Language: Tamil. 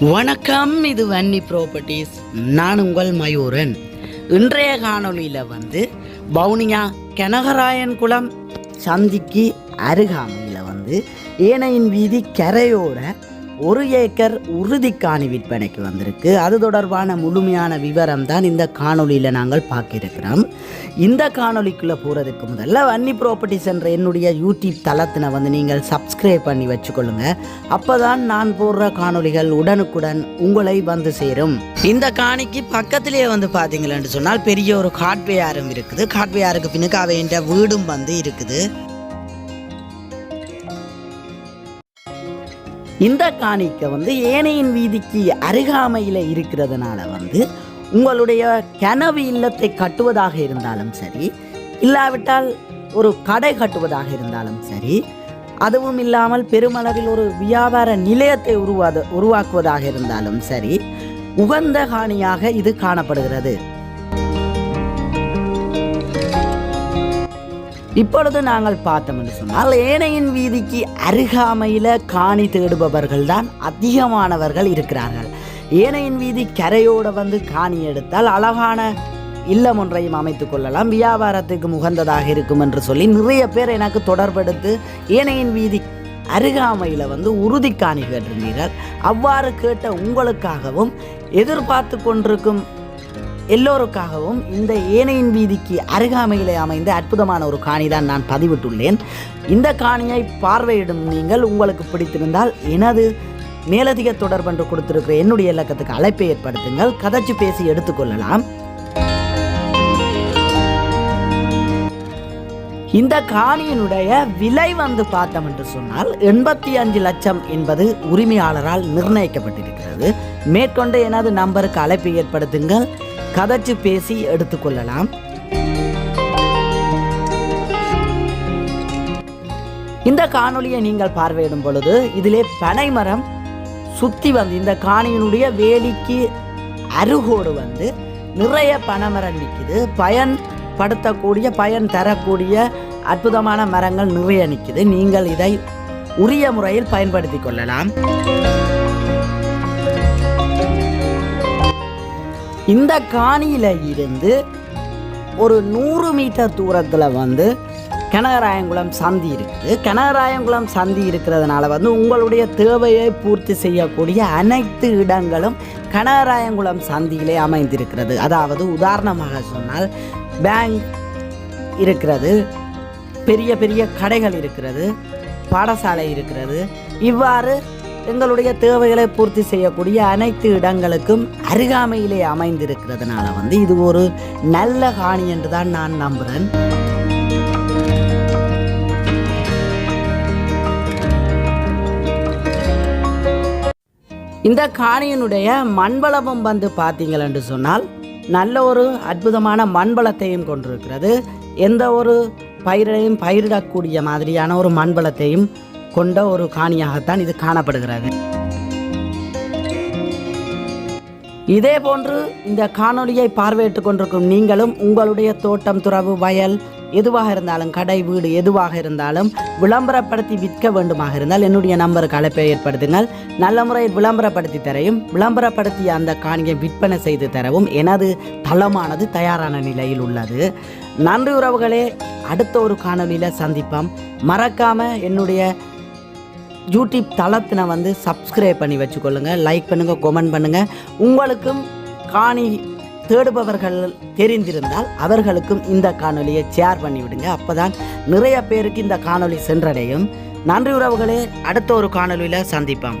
வணக்கம் இது வன்னி ப்ராப்பர்ட்டிஸ் நான் உங்கள் மயூரன். இன்றைய காணொலியில் வந்து வவுனியா கனகராயன் குளம் சந்திக்கு அருகாமையில் வந்து ஏனையின் வீதி கரையோட ஒரு ஏக்கர் உறுதிக்காணி விற்பனைக்கு வந்திருக்கு. அது தொடர்பான முழுமையான விவரம் தான் இந்த காணொளியில் நாங்கள் பார்க்கிருக்கிறோம். இந்த காணொலிக்குள்ளே போகிறதுக்கு முதல்ல வன்னி ப்ராப்பர்ட்டிஸ் என்ற என்னுடைய யூடியூப் தளத்தினை வந்து நீங்கள் சப்ஸ்கிரைப் பண்ணி வச்சுக்கொள்ளுங்க. அப்போ தான் நான் போடுற காணொளிகள் உடனுக்குடன் உங்களை வந்து சேரும். இந்த காணிக்கு பக்கத்திலேயே வந்து பார்த்தீங்களேன்னு சொன்னால் பெரிய ஒரு காட்வேயாரும் இருக்குது. காட்வேயாருக்கு பின்னுக்கு அவைன்ற வீடும் வந்து இருக்குது. இந்த காணிக்கை வந்து ஏனையின் வீதிக்கு அருகாமையில் இருக்கிறதுனால வந்து உங்களுடைய கனவு இல்லத்தை கட்டுவதாக இருந்தாலும் சரி இல்லாவிட்டால் ஒரு கடை கட்டுவதாக இருந்தாலும் சரி அதுவும் இல்லாமல் பெருமளவில் ஒரு வியாபார நிலையத்தை உருவாத உருவாக்குவதாக இருந்தாலும் சரி உகந்த காணியாக இது காணப்படுகிறது. இப்பொழுது நாங்கள் பார்த்தோம் என்று சொன்னால் ஏனையின் வீதிக்கு அருகாமையில் காணி தேடுபவர்கள் தான் அதிகமானவர்கள் இருக்கிறார்கள். ஏனையின் வீதி கரையோடு வந்து காணி எடுத்தால் அழகான இல்லம் ஒன்றையும் அமைத்துக் கொள்ளலாம். வியாபாரத்துக்கு உகந்ததாக இருக்கும் என்று சொல்லி நிறைய பேர் எனக்கு தொடர்பெடுத்து ஏனையின் வீதி அருகாமையில் வந்து உறுதி காணி கேட்டிருந்தீர்கள். அவ்வாறு கேட்ட உங்களுக்காகவும் எதிர்பார்த்து கொண்டிருக்கும் எல்லோருக்காகவும் இந்த ஏனையின் வீதிக்கு அருகாமையிலே அமைந்த அற்புதமான ஒரு காணி தான் நான் பதிவிட்டுள்ளேன். இந்த காணியை பார்வையிடும் நீங்கள் உங்களுக்கு பிடித்திருந்தால் எனது மேலதிக தொடர்பென்று கொடுத்திருக்கிற என்னுடைய இலக்கத்துக்கு அழைப்பை ஏற்படுத்துங்கள். கதைச்சு பேசி எடுத்துக்கொள்ளலாம் இந்த காணியினுடைய விலை வந்து பார்த்தோம் என்று சொன்னால் எண்பத்தி அஞ்சு லட்சம் என்பது உரிமையாளரால் நிர்ணயிக்கப்பட்டிருக்கிறது. மேற்கொண்டு எனது நம்பருக்கு அழைப்பை ஏற்படுத்துங்கள். கதைச்சு பேசி எடுத்துக்கொள்ளலாம். இந்த காணொளியை நீங்கள் பார்வையிடும் பொழுது இதிலே பனைமரம் சுற்றி வந்து இந்த காணியினுடைய வேலிக்கு அருகோடு வந்து நிறைய பனைமரம் நிற்கிது. பயன்படுத்தக்கூடிய பயன் தரக்கூடிய அற்புதமான மரங்கள் நிறைய நிற்கிது. நீங்கள் இதை உரிய முறையில் பயன்படுத்தி கொள்ளலாம். இந்த காணியில் இருந்து ஒரு நூறு மீட்டர் தூரத்தில் வந்து கனகராயங்குளம் சந்தி இருக்குது. கனகராயங்குளம் சந்தி இருக்கிறதுனால வந்து உங்களுடைய தேவையை பூர்த்தி செய்யக்கூடிய அனைத்து இடங்களும் கனகராயங்குளம் சந்தியிலே அமைந்திருக்கிறது. அதாவது உதாரணமாக சொன்னால் பேங்க் இருக்கிறது பெரிய பெரிய கடைகள் இருக்கிறது பாடசாலை இருக்கிறது. இவ்வாறு எங்களுடைய தேவைகளை பூர்த்தி செய்யக்கூடிய அனைத்து இடங்களுக்கும் அருகாமையிலே அமைந்திருக்கிறதுனால வந்து இது ஒரு நல்ல காணி என்று தான் நான் நம்புகிறேன் இந்த காணியினுடைய மண்வளமும் வந்து பார்த்தீங்கள் என்று சொன்னால் நல்ல ஒரு அற்புதமான மண்வளத்தையும் கொண்டிருக்கிறது. எந்த ஒரு பயிரையும் பயிரிடக்கூடிய மாதிரியான ஒரு மண்வளத்தையும் கொண்ட ஒரு காணியாகத்தான் இது காணப்படுகிறது. இதே போன்று இந்த காணொளியை பார்வையிட்டுக் கொண்டிருக்கும் நீங்களும் உங்களுடைய தோட்டம் துறவு வயல் எதுவாக இருந்தாலும் கடை வீடு எதுவாக இருந்தாலும் விளம்பரப்படுத்தி விற்க வேண்டுமாக இருந்தால் என்னுடைய நம்பருக்கு அழைப்பை ஏற்படுத்துங்கள். நல்ல முறையில் விளம்பரப்படுத்தி தரையும் விளம்பரப்படுத்தி அந்த காணியை விற்பனை செய்து தரவும் எனது தளமானது தயாரான நிலையில் உள்ளது. நன்றி உறவுகளே அடுத்த ஒரு காணொளியில் சந்திப்போம். மறக்காமல் என்னுடைய யூடியூப் தளத்தினை வந்து சப்ஸ்கிரைப் பண்ணி வச்சுக்கொள்ளுங்கள் லைக் பண்ணுங்கள் கொமெண்ட் பண்ணுங்கள் உங்களுக்கும் காணி தேடுபவர்கள் தெரிந்திருந்தால் அவர்களுக்கும் இந்த காணொலியை ஷேர் பண்ணி விடுங்க. அப்பதான் நிறைய பேருக்கு இந்த காணொலி சென்றடையும். நன்றி உறவுகளே அடுத்த ஒரு காணொலியில் சந்திப்போம்.